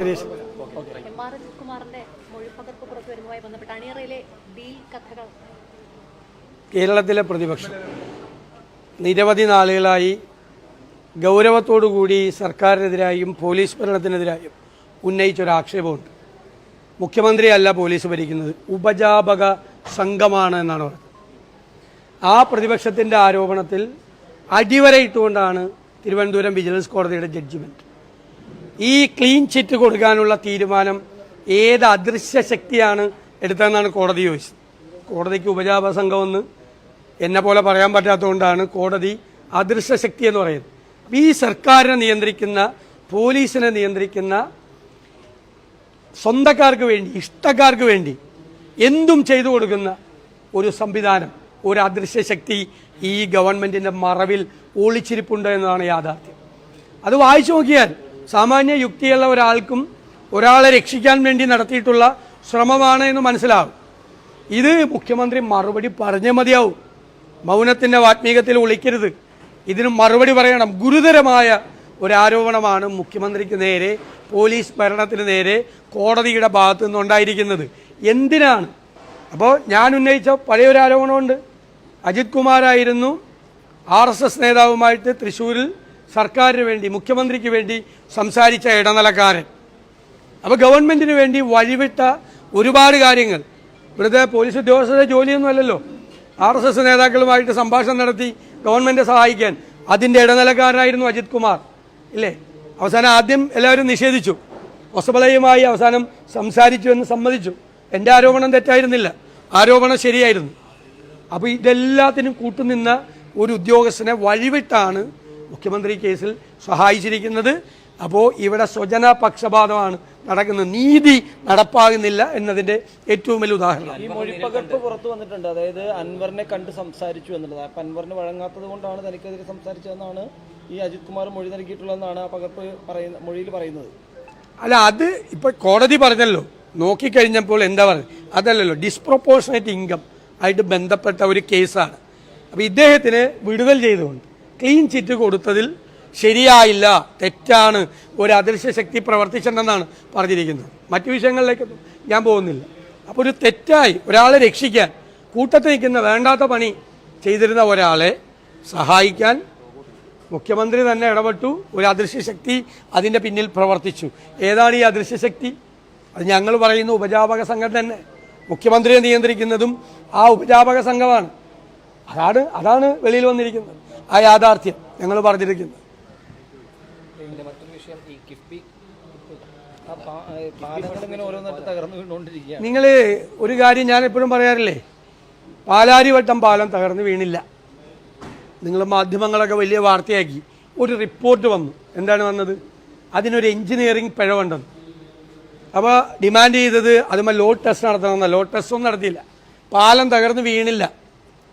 Girish. M R കുമാറിന്റെ മൊഴിപ്പകർപ്പ് പുറത്തു വരുന്നതുമായി ബന്ധപ്പെട്ട് അണിയറയിലെ ഡീൽ കഥകൾ. കേരളത്തിലെ പ്രതിപക്ഷം. നിരവധി നാളുകളായി ഗൗരവത്തോടുകൂടി സർക്കാരിനെതിരായും പോലീസ് ഭരണത്തിനെതിരായും ഉന്നയിച്ചൊരാക്ഷേപമുണ്ട് മുഖ്യമന്ത്രിയല്ല പോലീസ് ഭരിക്കുന്നത് ഉപജാപക സംഘമാണ് എന്നാണ് പറഞ്ഞത്. ആ പ്രതിപക്ഷത്തിന്റെ ആരോപണത്തിൽ അടിവരയിട്ടുകൊണ്ടാണ് തിരുവനന്തപുരം വിജിലൻസ് കോടതിയുടെ ജഡ്ജിമെന്റ് ഈ ക്ലീൻ ചിറ്റ് കൊടുക്കാനുള്ള തീരുമാനം ഏത് അദൃശ്യ ശക്തിയാണ് എടുത്തതെന്നാണ് കോടതി ചോദിച്ചത്. കോടതിക്ക് ഉപജാപ സംഘമെന്ന് എന്നെ പോലെ പറയാൻ പറ്റാത്തതുകൊണ്ടാണ് കോടതി അദൃശ്യ ശക്തി എന്ന് പറയുന്നത്. ഈ സർക്കാരിനെ നിയന്ത്രിക്കുന്ന പോലീസിനെ നിയന്ത്രിക്കുന്ന സ്വന്തക്കാർക്ക് വേണ്ടി ഇഷ്ടക്കാർക്ക് വേണ്ടി എന്തും ചെയ്തു കൊടുക്കുന്ന ഒരു സംവിധാനം ഒരു അദൃശ്യ ശക്തി ഈ ഗവൺമെന്റിന്റെ മറവിൽ ഒളിച്ചിരിപ്പുണ്ട് എന്നതാണ് യാഥാർത്ഥ്യം. അത് വായിച്ചു നോക്കിയാൽ സാമാന്യ യുക്തിയുള്ള ഒരാൾക്കും ഒരാളെ രക്ഷിക്കാൻ വേണ്ടി നടത്തിയിട്ടുള്ള ശ്രമമാണ് എന്ന് മനസ്സിലാവും. ഇത് മുഖ്യമന്ത്രി മറുപടി പറഞ്ഞേ മതിയാവും. മൗനത്തിന്റെ വാത്മീകത്തിൽ ഒളിക്കരുത് ഇതിന് മറുപടി പറയണം. ഗുരുതരമായ ഒരു ആരോപണമാണ് മുഖ്യമന്ത്രിക്ക് നേരെ പോലീസ് ഭരണത്തിന് നേരെ കോടതിയുടെ ഭാഗത്തു നിന്നുണ്ടായിരിക്കുന്നത്. എന്തിനാണ്? അപ്പോൾ ഞാൻ ഉന്നയിച്ച പഴയൊരു ആരോപണമുണ്ട് അജിത് കുമാറായിരുന്നു ആർ എസ് എസ് നേതാവുമായിട്ട് തൃശ്ശൂരിൽ സർക്കാരിന് വേണ്ടി മുഖ്യമന്ത്രിക്ക് വേണ്ടി സംസാരിച്ച ഇടനിലക്കാരൻ. അപ്പോൾ ഗവൺമെന്റിന് വേണ്ടി വഴിവിട്ട ഒരുപാട് കാര്യങ്ങൾ. ഇവിടുത്തെ പോലീസ് ഉദ്യോഗസ്ഥരുടെ ജോലിയൊന്നും അല്ലല്ലോ. ആർ എസ് എസ് നേതാക്കളുമായിട്ട് സംഭാഷണം നടത്തി ഗവൺമെന്റിനെ സഹായിക്കാൻ. അതിന്റെ ഇടനിലക്കാരനായിരുന്നു അജിത് കുമാർ. ഇല്ലേ? അവസാനം ആദ്യം എല്ലാവരും നിഷേധിച്ചു. ഒസബലയുമായി അവസാനം സംസാരിച്ചു എന്ന് സമ്മതിച്ചു. എന്റെ ആരോപണം തെറ്റായിരുന്നില്ല. ആരോപണം ശരിയായിരുന്നു. അപ്പോൾ ഇതെല്ലാത്തിനും കൂട്ടുനിന്ന ഒരു ഉദ്യോഗസ്ഥനെ വഴിവിട്ടാണ് മുഖ്യമന്ത്രി കേസിൽ സഹായിച്ചിരിക്കുന്നത്. അപ്പോൾ ഇവിടെ സ്വജന പക്ഷപാതമാണ് നടക്കുന്നത്. നീതി നടപ്പാകുന്നില്ല എന്നതിന്റെ ഏറ്റവും വലിയ ഉദാഹരണം. ഈ മൊഴിപ്പകർപ്പ് പുറത്തു വന്നിട്ടുണ്ട്. അതായത് അൻവറിനെ കണ്ട് സംസാരിച്ചു എന്നുള്ളത്. അപ്പൊ അൻവറിന് വഴങ്ങാത്തത് കൊണ്ടാണ് തനിക്കെതിരെ സംസാരിച്ചതെന്നാണ് ഈ അജിത് കുമാർ മൊഴി നൽകിയിട്ടുള്ളതെന്നാണ് ആ പകർപ്പ് പറയുന്ന മൊഴിയിൽ പറയുന്നത്. അല്ല അത് ഇപ്പൊ കോടതി പറഞ്ഞല്ലോ. നോക്കിക്കഴിഞ്ഞപ്പോൾ എന്താ പറഞ്ഞത് അതല്ലല്ലോ. ഡിസ്പ്രൊപ്പോർഷനേറ്റ് ഇൻകം ആയിട്ട് ബന്ധപ്പെട്ട ഒരു കേസാണ്. അപ്പോൾ ഇദ്ദേഹത്തിന് വിടുതൽ ചെയ്തുകൊണ്ട് ക്ലീൻ ചിറ്റ് കൊടുത്തതിൽ ശരിയായില്ല തെറ്റാണ്. ഒരു അദൃശ്യ ശക്തി പ്രവർത്തിച്ചിട്ടുണ്ടെന്നാണ് പറഞ്ഞിരിക്കുന്നത്. മറ്റു വിഷയങ്ങളിലേക്കൊന്നും ഞാൻ പോകുന്നില്ല. അപ്പോൾ ഒരു തെറ്റായി ഒരാളെ രക്ഷിക്കാൻ കൂട്ടത്തിൽ നിൽക്കുന്ന വേണ്ടാത്ത പണി ചെയ്തിരുന്ന ഒരാളെ സഹായിക്കാൻ മുഖ്യമന്ത്രി തന്നെ ഇടപെട്ടു. ഒരു അദൃശ്യ ശക്തി അതിന്റെ പിന്നിൽ പ്രവർത്തിച്ചു. ഏതാണ് ഈ അദൃശ്യ ശക്തി? അത് ഞങ്ങൾ പറയുന്ന ഉപജാപക സംഘം തന്നെ. മുഖ്യമന്ത്രിയെ നിയന്ത്രിക്കുന്നതും ആ ഉപജാപക സംഘമാണ്. അതാണ് അതാണ് വെളിയിൽ വന്നിരിക്കുന്നത്. ആ യാഥാർത്ഥ്യം ഞങ്ങൾ പറഞ്ഞിരിക്കുന്നത് നിങ്ങൾ ഒരു കാര്യം ഞാൻ എപ്പോഴും പറയാറില്ലേ? പാലാരിവട്ടം പാലം തകർന്ന് വീണില്ല. നിങ്ങൾ മാധ്യമങ്ങളൊക്കെ വലിയ വാർത്തയാക്കി ഒരു റിപ്പോർട്ട് വന്നു. എന്താണ് വന്നത്? അതിനൊരു എഞ്ചിനീയറിംഗ് പിഴവുണ്ടെന്ന്. അപ്പോൾ ഡിമാൻഡ് ചെയ്തത് അതുമ്പോൾ ലോഡ് ടെസ്റ്റ് നടത്തണമെന്ന ലോഡ് ടെസ്റ്റ് ഒന്നും നടത്തിയില്ല. പാലം തകർന്ന് വീണില്ല.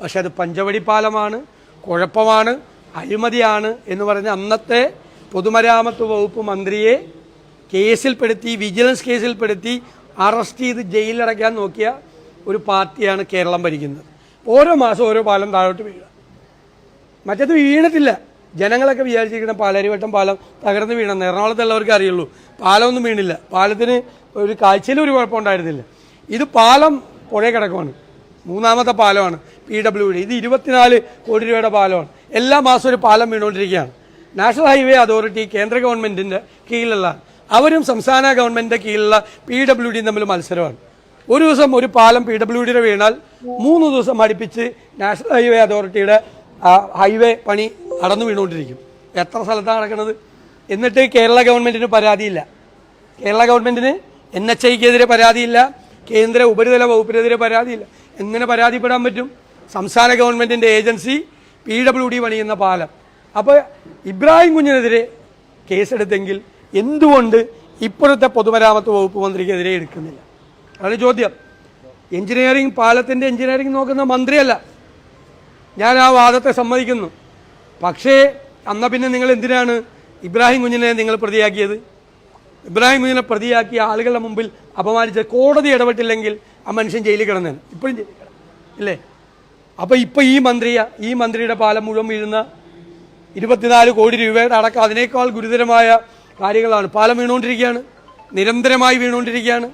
പക്ഷെ അത് പഞ്ചവടി പാലമാണ്. കുഴപ്പമാണ് അഴിമതിയാണ് എന്ന് പറഞ്ഞ് അന്നത്തെ പൊതുമരാമത്ത് വകുപ്പ് മന്ത്രിയെ കേസിൽപ്പെടുത്തി വിജിലൻസ് കേസിൽപ്പെടുത്തി അറസ്റ്റ് ചെയ്ത് ജയിലിലടയ്ക്കാൻ നോക്കിയ ഒരു പാർട്ടിയാണ് കേരളം ഭരിക്കുന്നത്. ഓരോ മാസം ഓരോ പാലം താഴോട്ട് വീഴുക. മറ്റത് വീണിട്ടില്ല. ജനങ്ങളൊക്കെ വിചാരിച്ചിരിക്കുന്ന പാലരിവട്ടം പാലം തകർന്ന് വീണെന്ന് എറണാകുളത്തുള്ളവർക്ക് അറിയുള്ളൂ. പാലമൊന്നും വീണില്ല. പാലത്തിന് ഒരു കാഴ്ചയിലും ഒരു കുഴപ്പമുണ്ടായിരുന്നില്ല. ഇത് പാലം പുഴ കിടക്കുവാണ്. മൂന്നാമത്തെ പാലമാണ്. പി ഡബ്ല്യു ഡി ഇത് ഇരുപത്തിനാല് കോടി രൂപയുടെ പാലമാണ്. എല്ലാ മാസവും ഒരു പാലം വീണുകൊണ്ടിരിക്കുകയാണ്. നാഷണൽ ഹൈവേ അതോറിറ്റി കേന്ദ്ര ഗവൺമെന്റിന്റെ കീഴിലുള്ള അവരും സംസ്ഥാന ഗവൺമെന്റിന്റെ കീഴിലുള്ള പി ഡബ്ല്യു ഡിയും തമ്മിൽ മത്സരമാണ്. ഒരു ദിവസം ഒരു പാലം പി ഡബ്ല്യു ഡിയുടെ വീണാൽ മൂന്ന് ദിവസം അടുപ്പിച്ച് നാഷണൽ ഹൈവേ അതോറിറ്റിയുടെ ഹൈവേ പണി അടന്നു വീണുകൊണ്ടിരിക്കും. എത്ര സ്ഥലത്താണ് നടക്കുന്നത്? എന്നിട്ട് കേരള ഗവൺമെന്റിന് പരാതിയില്ല. കേരള ഗവൺമെന്റിന് എൻ എച്ച് ഐക്കെതിരെ പരാതിയില്ല. കേന്ദ്ര ഉപരിതല വകുപ്പിനെതിരെ പരാതിയില്ല. എങ്ങനെ പരാതിപ്പെടാൻ പറ്റും? സംസ്ഥാന ഗവൺമെന്റിന്റെ ഏജൻസി പി ഡബ്ല്യു ഡി പണിയുന്ന പാലം. അപ്പോൾ ഇബ്രാഹിം കുഞ്ഞിനെതിരെ കേസെടുത്തെങ്കിൽ എന്തുകൊണ്ട് ഇപ്പോഴത്തെ പൊതുമരാമത്ത് വകുപ്പ് മന്ത്രിക്കെതിരെ എടുക്കുന്നില്ല? അതാണ് ചോദ്യം. എഞ്ചിനീയറിംഗ് പാലത്തിന്റെ എഞ്ചിനീയറിംഗ് നോക്കുന്ന മന്ത്രിയല്ല. ഞാൻ ആ വാദത്തെ സമ്മതിക്കുന്നു. പക്ഷേ അന്ന പിന്നെ നിങ്ങൾ എന്തിനാണ് ഇബ്രാഹിം കുഞ്ഞിനെ നിങ്ങൾ പ്രതിയാക്കിയത്? ഇബ്രാഹിം കുഞ്ഞിനെ പ്രതിയാക്കിയ ആളുകളുടെ മുമ്പിൽ അപമാനിച്ച കോടതി ഇടപെട്ടില്ലെങ്കിൽ ആ മനുഷ്യൻ ജയിലിൽ കിടന്നേനെ. ഇപ്പോഴും ഇല്ലേ? അപ്പോൾ ഇപ്പോൾ ഈ മന്ത്രിയ ഈ മന്ത്രിയുടെ പാലം മുഴുവൻ വീഴുന്ന ഇരുപത്തിനാല് കോടി രൂപയുടെ അടക്കം അതിനേക്കാൾ ഗുരുതരമായ കാര്യങ്ങളാണ്. പാലം വീണുകൊണ്ടിരിക്കുകയാണ്. നിരന്തരമായി വീണുകൊണ്ടിരിക്കുകയാണ്.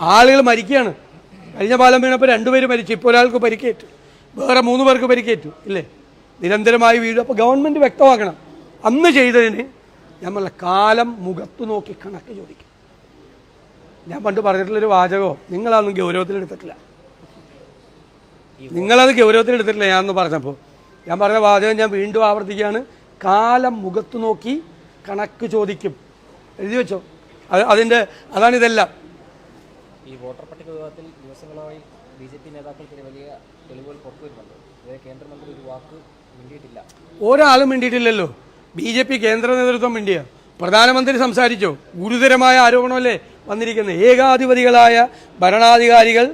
ആളുകൾ മരിക്കുകയാണ്. കഴിഞ്ഞ പാലം വീണപ്പോൾ രണ്ടുപേര് മരിച്ചു. ഇപ്പോൾ ഒരാൾക്ക് പരിക്കേറ്റു. വേറെ മൂന്ന് പേർക്ക് പരിക്കേറ്റു. ഇല്ലേ? നിരന്തരമായി വീഴും. അപ്പോൾ ഗവൺമെന്റ് വ്യക്തമാക്കണം. അന്ന് ചെയ്തതിന് നമ്മളെ കാലം മുഖത്ത് നോക്കി കണക്ക് ചോദിക്കും. ഞാൻ പണ്ട് പറഞ്ഞിട്ടുള്ളൊരു വാചകമോ നിങ്ങളതൊന്നും ഗൗരവത്തിലെടുത്തിട്ടില്ല നിങ്ങളത് ഗൗരവത്തിലെടുത്തിട്ടില്ല ഞാൻ പറഞ്ഞപ്പോൾ ഞാൻ പറഞ്ഞ വാചകം ഞാൻ വീണ്ടും ആവർത്തിക്കുകയാണ്. കാലം മുഖത്ത് നോക്കി കണക്ക് ചോദിക്കും. എഴുതി വെച്ചോ. അത് അതിന്റെ അതാണ് ഇതെല്ലാം. ഈ വോട്ടർ പട്ടിക വിവാദത്തിൽ ദിവസങ്ങളായി ബി ജെ പി നേതാക്കൾക്കെതിരെ വലിയ തെളിവുകൾ പുറത്തുവരുന്നുണ്ട് കേന്ദ്രമന്ത്രി ഒരു വാക്ക് മിണ്ടിയിട്ടില്ല. ഒരാളും മിണ്ടിയിട്ടില്ലല്ലോ. ബി ജെ പി കേന്ദ്ര നേതൃത്വം മിണ്ടിയ. പ്രധാനമന്ത്രി സംസാരിച്ചോ. ഗുരുതരമായ ആരോപണമല്ലേ വന്നിരിക്കുന്നത്. ഏകാധിപതികളായ ഭരണാധികാരികൾ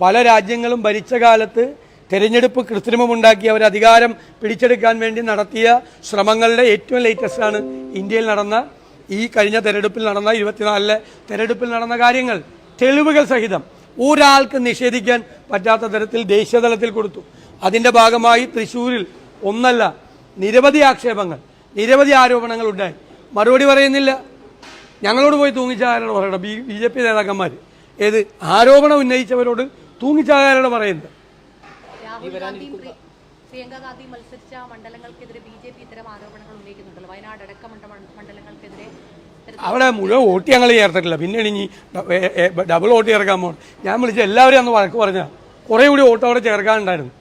പല രാജ്യങ്ങളും ഭരിച്ച കാലത്ത് തെരഞ്ഞെടുപ്പ് കൃത്രിമമുണ്ടാക്കി അവർ അധികാരം പിടിച്ചെടുക്കാൻ വേണ്ടി നടത്തിയ ശ്രമങ്ങളുടെ ഏറ്റവും ലേറ്റസ്റ്റ് ആണ് ഇന്ത്യയിൽ നടന്ന ഈ കഴിഞ്ഞ തെരഞ്ഞെടുപ്പിൽ നടന്ന ഇരുപത്തിനാലിലെ തെരഞ്ഞെടുപ്പിൽ നടന്ന കാര്യങ്ങൾ. തെളിവുകൾ സഹിതം ഒരാൾക്ക് നിഷേധിക്കാൻ പറ്റാത്ത തരത്തിൽ ദേശീയതലത്തിൽ കൊടുത്തു. അതിന്റെ ഭാഗമായി തൃശ്ശൂരിൽ ഒന്നല്ല നിരവധി ആക്ഷേപങ്ങൾ നിരവധി ആരോപണങ്ങൾ ഉണ്ടായി. മറുപടി പറയുന്നില്ല. ഞങ്ങളോട് പോയി തൂങ്ങിച്ചാരോട് പറയണം ബി ബി ജെ പി നേതാക്കന്മാർ ഏത് ആരോപണം ഉന്നയിച്ചവരോട് തൂങ്ങിച്ചാകാരോട് പറയുന്നത്. രാഹുൽ ഗാന്ധിയും പ്രി- പ്രിയങ്ക ഗാന്ധി മത്സരിച്ച മണ്ഡലങ്ങൾക്കെതിരെ ബി ജെ പി ഇത്തരം ആരോപണങ്ങൾ ഉന്നയിക്കുന്നുണ്ടല്ലോ. വയനാട് അടക്കം മണ്ഡ- മണ്ഡലങ്ങൾക്കെതിരെ അവിടെ മുഴുവൻ വോട്ട് ഞങ്ങൾ ചേർത്തിട്ടില്ല. പിന്നെ ഇനി ഡബിൾ വോട്ട് ചേർക്കാൻ പോകണം ഞാൻ വിളിച്ച എല്ലാവരും അന്ന് വഴക്ക് പറഞ്ഞ കുറേ കൂടി വോട്ട് അവിടെ ചേർക്കാനുണ്ടായിരുന്നു.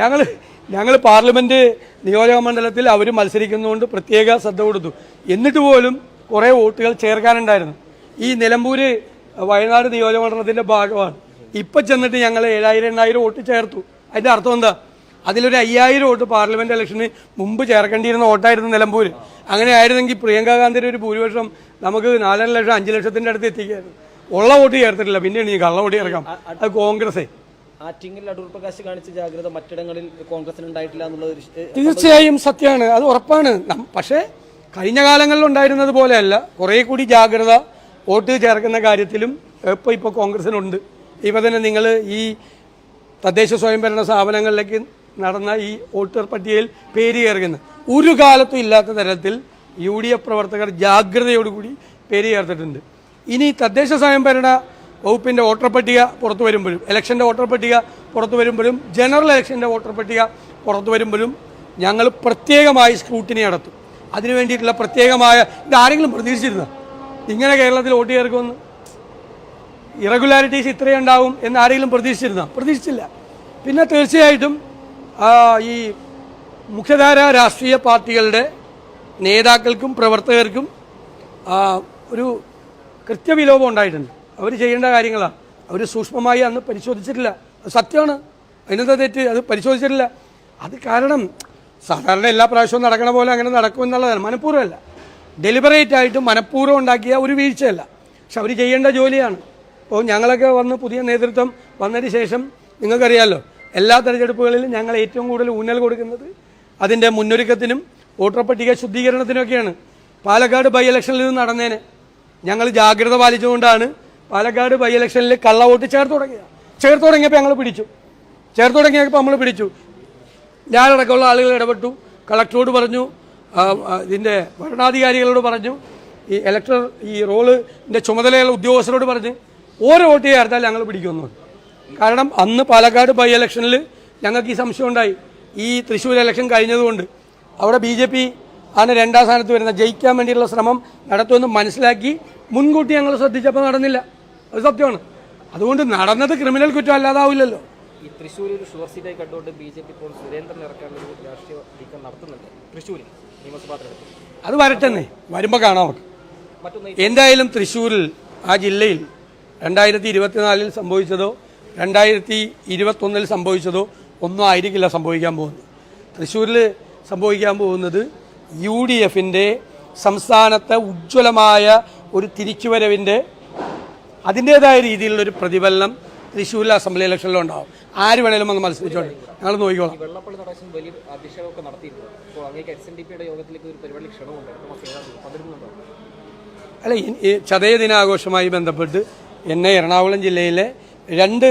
ഞങ്ങൾ ഞങ്ങൾ പാർലമെന്റ് നിയോജക മണ്ഡലത്തിൽ അവർ മത്സരിക്കുന്നതുകൊണ്ട് പ്രത്യേക ശ്രദ്ധ കൊടുത്തു. എന്നിട്ട് പോലും കുറേ വോട്ടുകൾ ചേർക്കാനുണ്ടായിരുന്നു. ഈ നിലമ്പൂര് വയനാട് നിയോജക മണ്ഡലത്തിന്റെ ഭാഗമാണ്. ഇപ്പൊ ചെന്നിട്ട് ഞങ്ങൾ ഏഴായിരം എണ്ണായിരം വോട്ട് ചേർത്തു. അതിന്റെ അർത്ഥം എന്താ? അതിലൊരു അയ്യായിരം വോട്ട് പാർലമെന്റ് ഇലക്ഷന് മുമ്പ് ചേർക്കേണ്ടിയിരുന്ന വോട്ടായിരുന്നു നിലമ്പൂർ അങ്ങനെ ആയിരുന്നെങ്കിൽ പ്രിയങ്ക ഗാന്ധിയുടെ ഒരു ഭൂരിപക്ഷം നമുക്ക് നാലര ലക്ഷം അഞ്ച് ലക്ഷത്തിന്റെ അടുത്ത് എത്തിക്കായിരുന്നു. ഉള്ള വോട്ട് ചേർത്തിട്ടില്ല. പിന്നെയാണ് ഈ കള്ള വോട്ട് ചേർക്കാം. അത് കോൺഗ്രസേ. ആറ്റിങ്ങൽ അടൂർ പ്രകാശ് കാണിച്ച ജാഗ്രത മറ്റിടങ്ങളിൽ കോൺഗ്രസിന് ഉണ്ടായിട്ടില്ല എന്നുള്ളത് തീർച്ചയായും സത്യമാണ് അത് ഉറപ്പാണ്. പക്ഷേ കഴിഞ്ഞ കാലങ്ങളിൽ ഉണ്ടായിരുന്നത് പോലെയല്ല കുറേ കൂടി ജാഗ്രത വോട്ട് ചേർക്കുന്ന കാര്യത്തിലും ഇപ്പോൾ ഇപ്പോൾ കോൺഗ്രസിനുണ്ട്. ഇപ്പോൾ തന്നെ നിങ്ങൾ ഈ തദ്ദേശ സ്വയംഭരണ സ്ഥാപനങ്ങളിലേക്ക് നടന്ന ഈ വോട്ടർ പട്ടികയിൽ പേര് കയറുന്നത് ഒരു കാലത്തും ഇല്ലാത്ത തരത്തിൽ യു ഡി എഫ് പ്രവർത്തകർ ജാഗ്രതയോടുകൂടി പേര് ചേർത്തിട്ടുണ്ട് ഇനി തദ്ദേശ സ്വയംഭരണ വകുപ്പിന്റെ വോട്ടർ പട്ടിക പുറത്തു വരുമ്പോഴും ഇലക്ഷന്റെ വോട്ടർ പട്ടിക പുറത്തു വരുമ്പോഴും ജനറൽ ഇലക്ഷന്റെ വോട്ടർ പട്ടിക പുറത്തു വരുമ്പോഴും ഞങ്ങൾ പ്രത്യേകമായി സ്ക്രൂട്ടിനി നടത്തും. അതിനു വേണ്ടിയിട്ടുള്ള പ്രത്യേകമായ ഇത് ആരെങ്കിലും പ്രതീക്ഷിച്ചിരുന്ന ഇങ്ങനെ കേരളത്തിൽ വോട്ട് ചേർക്കുമെന്ന്? ഇറഗുലാരിറ്റീസ് ഇത്രയും ഉണ്ടാവും എന്ന് ആരെങ്കിലും പ്രതീക്ഷിച്ചിരുന്ന? പ്രതീക്ഷിച്ചില്ല. പിന്നെ തീർച്ചയായിട്ടും ഈ മുഖ്യധാര രാഷ്ട്രീയ പാർട്ടികളുടെ നേതാക്കൾക്കും പ്രവർത്തകർക്കും ഒരു കൃത്യവിലോപം ഉണ്ടായിട്ടുണ്ട്. അവർ ചെയ്യേണ്ട കാര്യങ്ങളാണ്. അവർ സൂക്ഷ്മമായി അന്ന് പരിശോധിച്ചിട്ടില്ല. സത്യമാണ്. അതിനെന്താ തെറ്റ്? അത് പരിശോധിച്ചിട്ടില്ല. അത് കാരണം സാധാരണ എല്ലാ പ്രാവശ്യവും നടക്കണ പോലെ അങ്ങനെ നടക്കുമെന്നുള്ളതാണ് മനഃപൂർവമല്ല ഡെലിബറേറ്റ് ആയിട്ട് മനഃപൂർവം ഉണ്ടാക്കിയ ഒരു വീഴ്ചയല്ല. പക്ഷെ അവർ ചെയ്യേണ്ട ജോലിയാണ്. അപ്പോൾ ഞങ്ങളൊക്കെ വന്ന് പുതിയ നേതൃത്വം വന്നതിന് ശേഷം നിങ്ങൾക്കറിയാമല്ലോ എല്ലാ തെരഞ്ഞെടുപ്പുകളിലും ഞങ്ങൾ ഏറ്റവും കൂടുതൽ ഊന്നൽ കൊടുക്കുന്നത് അതിന്റെ മുന്നൊരുക്കത്തിനും വോട്ടർ പട്ടിക ശുദ്ധീകരണത്തിനൊക്കെയാണ്. പാലക്കാട് ബൈ ഇലക്ഷനിൽ ഇത് നടന്നേനെ. ഞങ്ങൾ ജാഗ്രത പാലിച്ചുകൊണ്ടാണ് പാലക്കാട് ബൈ ഇലക്ഷനിൽ കള്ള വോട്ട് ചേർത്ത് തുടങ്ങിയത്. ചേർത്ത് തുടങ്ങിയപ്പോൾ ഞങ്ങൾ പിടിച്ചു. ചേർത്ത് തുടങ്ങിയപ്പോൾ നമ്മൾ പിടിച്ചു. ഞാനടക്കമുള്ള ആളുകൾ ഇടപെട്ടു. കളക്ടറോട് പറഞ്ഞു ഇതിന്റെ ഭരണാധികാരികളോട് പറഞ്ഞു ഈ ഇലക്ടർ ഈ റോളിന്റെ ചുമതലയുള്ള ഉദ്യോഗസ്ഥരോട് പറഞ്ഞ് ഓരോ വോട്ട് ചേർത്താൽ ഞങ്ങൾ പിടിക്കുന്നു കാരണം അന്ന് പാലക്കാട് ബൈ ഇലക്ഷനിൽ ഞങ്ങൾക്ക് ഈ സംശയം ഉണ്ടായി. ഈ തൃശ്ശൂർ ഇലക്ഷൻ കഴിഞ്ഞതുകൊണ്ട് അവിടെ ബി ജെ പി ആണ് രണ്ടാം സ്ഥാനത്ത് വരുന്ന ജയിക്കാൻ വേണ്ടിയിട്ടുള്ള ശ്രമം നടത്തുമെന്ന് മനസ്സിലാക്കി മുൻകൂട്ടി ഞങ്ങൾ ശ്രദ്ധിച്ചപ്പോൾ നടന്നില്ല. അത് സത്യമാണ്. അതുകൊണ്ട് നടന്നത് ക്രിമിനൽ കുറ്റം അല്ലാതാവില്ലല്ലോ. ഈ ഒരു ഷുവർ സീറ്റായി കണ്ടുകൊണ്ട് ബി ജെ പി ഇപ്പോൾ സുരേന്ദ്രൻ ഇറക്കാനുള്ള ഒരു രാഷ്ട്രീയ നീക്കം നടത്തുന്നുണ്ട്. തൃശ്ശൂരിൽ നിയമസഭാ തെരഞ്ഞെടുപ്പിൽ. അത് വരട്ടെന്നേ. വരുമ്പോൾ കാണാം നമുക്ക്. എന്തായാലും തൃശ്ശൂരിൽ ആ ജില്ലയിൽ രണ്ടായിരത്തി ഇരുപത്തിനാലിൽ സംഭവിച്ചതോ രണ്ടായിരത്തി ഇരുപത്തൊന്നിൽ സംഭവിച്ചതോ ഒന്നും ആയിരിക്കില്ല സംഭവിക്കാൻ പോകുന്നത്. തൃശ്ശൂരിൽ സംഭവിക്കാൻ പോകുന്നത് യു ഡി എഫിന്റെ സംസ്ഥാനത്തെ ഉജ്ജ്വലമായ ഒരു തിരിച്ചുവരവിന്റെ അതിന്റേതായ രീതിയിലുള്ളൊരു പ്രതിഫലനം തൃശ്ശൂരിൽ അസംബ്ലി ഇലക്ഷനിലും ഉണ്ടാവും. ആര് വേണേലും വന്ന് മത്സരിച്ചോട്ടെ. ഞങ്ങൾ നോക്കിക്കോളാം. അല്ല ചതയ ദിനാഘോഷവുമായി ബന്ധപ്പെട്ട് എന്നെ എറണാകുളം ജില്ലയിലെ രണ്ട്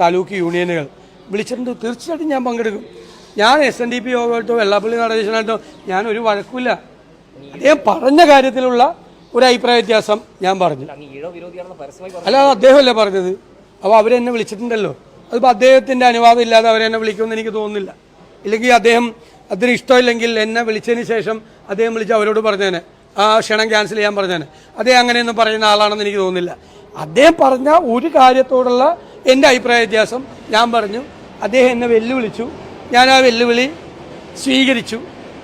താലൂക്ക് യൂണിയനുകൾ വിളിച്ചിട്ടുണ്ട്. തീർച്ചയായിട്ടും ഞാൻ പങ്കെടുക്കും. ഞാൻ എസ് എൻ ഡി പി യോഗമായിട്ടോ വെള്ളാപ്പള്ളി നടേശനായിട്ടോ ഞാൻ ഒരു വഴക്കുമില്ല. അദ്ദേഹം പറഞ്ഞ കാര്യത്തിലുള്ള ഒരു അഭിപ്രായ വ്യത്യാസം ഞാൻ പറഞ്ഞു. അല്ല അദ്ദേഹമല്ലേ പറഞ്ഞത്? അപ്പോൾ അവരെന്നെ വിളിച്ചിട്ടുണ്ടല്ലോ. അതിപ്പോൾ അദ്ദേഹത്തിന്റെ അനുവാദം ഇല്ലാതെ അവരെന്നെ വിളിക്കുമെന്ന് എനിക്ക് തോന്നുന്നില്ല. ഇല്ലെങ്കിൽ അദ്ദേഹം അതിന് ഇഷ്ടമില്ലെങ്കിൽ എന്നെ വിളിച്ചതിന് ശേഷം അദ്ദേഹം വിളിച്ച് അവരോട് പറഞ്ഞേനെ. ആ ക്ഷണം ക്യാൻസൽ ചെയ്യാൻ പറഞ്ഞേനെ. അദ്ദേഹം അങ്ങനെയൊന്നും പറയുന്ന ആളാണെന്ന് എനിക്ക് തോന്നുന്നില്ല. അദ്ദേഹം പറഞ്ഞ ഒരു കാര്യത്തോടുള്ള എന്റെ അഭിപ്രായ വ്യത്യാസം ഞാൻ പറഞ്ഞു. അദ്ദേഹം എന്നെ വെല്ലുവിളിച്ചു. ഞാൻ ആ വെല്ലുവിളി സ്വീകരിച്ചു.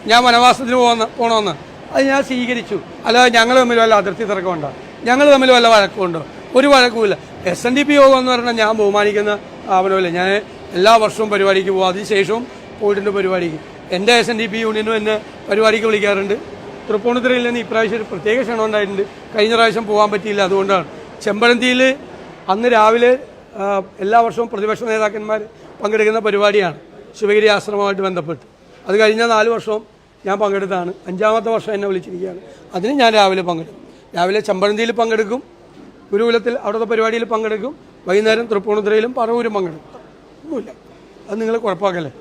ഞാൻ വനവാസത്തിന് പോകുന്ന പോകണമെന്ന് അത് ഞാൻ സ്വീകരിച്ചു. അല്ലാതെ ഞങ്ങൾ തമ്മിൽ വല്ല അതിർത്തി തർക്കമുണ്ടോ? ഞങ്ങൾ തമ്മിൽ വല്ല വഴക്കമുണ്ടോ? ഒരു വഴക്കുമില്ല. എസ് എൻ ഡി പി യോഗം എന്ന് പറഞ്ഞാൽ ഞാൻ ബഹുമാനിക്കുന്ന സ്ഥാപനമല്ല ഞാൻ എല്ലാ വർഷവും പരിപാടിക്ക് പോകും. അതിനുശേഷവും പോയിട്ടുണ്ട് പരിപാടിക്ക്. എന്റെ എസ് എൻ ഡി പി യൂണിയനും എന്നെ പരിപാടിക്ക് വിളിക്കാറുണ്ട്. തൃപ്പൂണിത്തുറയിൽ നിന്ന് ഇപ്രാവശ്യം ഒരു പ്രത്യേക ക്ഷണം ഉണ്ടായിട്ടുണ്ട്. കഴിഞ്ഞ പ്രാവശ്യം പോകാൻ പറ്റിയില്ല. അതുകൊണ്ടാണ്. ചെമ്പഴന്തിയിൽ അന്ന് രാവിലെ എല്ലാ വർഷവും പ്രതിപക്ഷ നേതാക്കന്മാർ പങ്കെടുക്കുന്ന പരിപാടിയാണ്. ശിവഗിരി ആശ്രമവുമായിട്ട് ബന്ധപ്പെട്ട്. അത് കഴിഞ്ഞ നാല് വർഷവും ഞാൻ പങ്കെടുത്തതാണ്. അഞ്ചാമത്തെ വർഷം എന്നെ വിളിച്ചിരിക്കുകയാണ്. അതിന് ഞാൻ രാവിലെ പങ്കെടുക്കും. രാവിലെ ചെമ്പഴന്തിയിൽ പങ്കെടുക്കും. ഗുരുകുലത്തിൽ അവിടുത്തെ പരിപാടിയിൽ പങ്കെടുക്കും. വൈകുന്നേരം തൃപ്പൂണിത്തുറയിലും പറവൂരും പങ്കെടുക്കും. ഒന്നുമില്ല. അത് നിങ്ങൾ കുഴപ്പമാക്കല്ലേ?